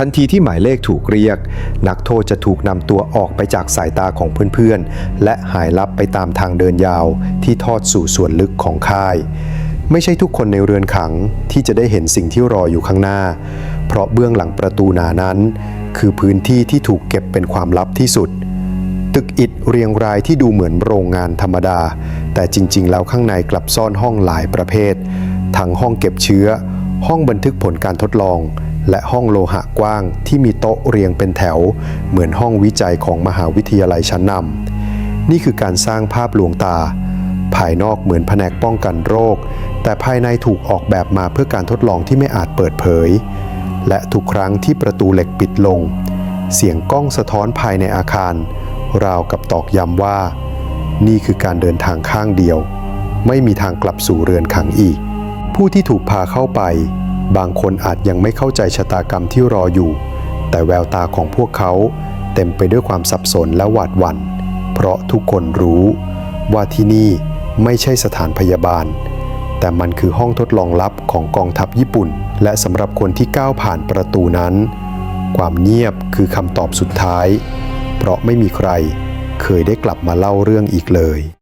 ทันทีที่หมายเลขถูกเรียก นักโทษจะถูกนำตัวออกไปจากสายตาของเพื่อนๆ และหายลับไปตามทางเดินยาวที่ทอดสู่ส่วนลึกของค่าย ไม่ใช่ทุกคนในเรือนขังที่จะได้เห็นสิ่งที่รออยู่ข้างหน้า เพราะเบื้องหลังประตูหนานั้น คือพื้นที่ที่ถูกเก็บเป็นความลับที่สุด ตึกอิฐเรียงรายที่ดูเหมือนโรงงานธรรมดา แต่จริงๆ แล้วข้างในกลับซ่อนห้องหลายประเภท ทั้งห้องเก็บเชื้อ ห้องบันทึกผลการทดลอง และห้องโลหะกว้างที่มีโต๊ะเรียงเป็นแถว เหมือนห้องวิจัยของมหาวิทยาลัยชั้นนำนี่คือการสร้างภาพลวงตา ภายนอกเหมือนแผนกป้องกันโรค แต่ภายในถูกออกแบบมาเพื่อการทดลองที่ไม่อาจเปิดเผย และทุกครั้งที่ประตูเหล็กปิดลง เสียงกล้องสะท้อนภายในอาคาร ราวกับตอกย้ำว่า นี่คือการเดินทางข้างเดียว ไม่มีทางกลับสู่เรือนขังอีก ผู้ที่ถูกพาเข้าไป บางคนอาจยังไม่เข้าใจชะตากรรมที่รออยู่ แต่แววตาของพวกเขาเต็มไปด้วยความสับสนและหวาดหวัน่น เพราะทุกคนรู้ ว่าที่นี่ไม่ใช่สถานพยาบาล แต่มันคือห้องทดลองลับของกองทัพญี่ปุ่น และสำหรับคนที่ก้าวผ่านประตูนั้น ความเงียบคือคำตอบสุดท้าย เพราะไม่มีใครเคยได้กลับมาเล่าเรื่องอีกเลย